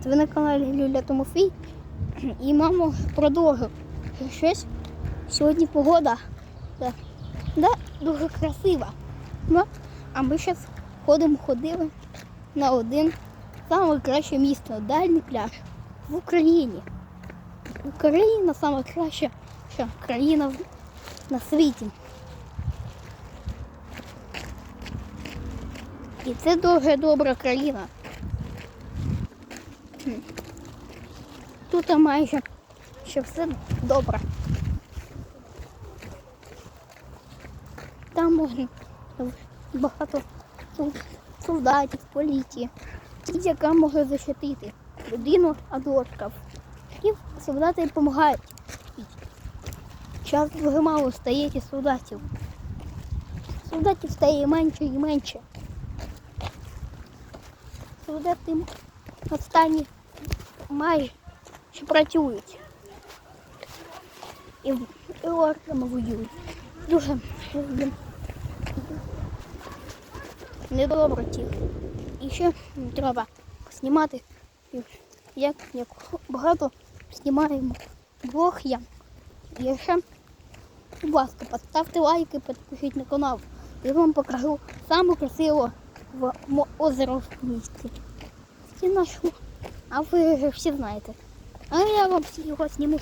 Ви на каналі Люля Томофій і мамо продовжив. Щось сьогодні погода да, да, дуже красива. Ну, а ми зараз ходимо, ходили на один найкраще місто, дальній пляж в Україні. Україна найкраща країна на світі. І це дуже добра країна. Тут майже ще все добре. Там можна багато солдатів, поліції, ті, яка може захистити людину від орків. І солдати допомагають. Час дуже мало стає солдатів. Солдатів стає менше і менше. Солдати останні майже що працюють. І, і орками воюють. Дуже блін, недобре ті. І ще треба знімати, як, як багато знімаємо блог я. І ще, будь ласка, поставте лайки, підпишіть на канал. Я вам покажу саме красиве озеро в місті. Це наш, а же всі знаєте. А я вам його зніму.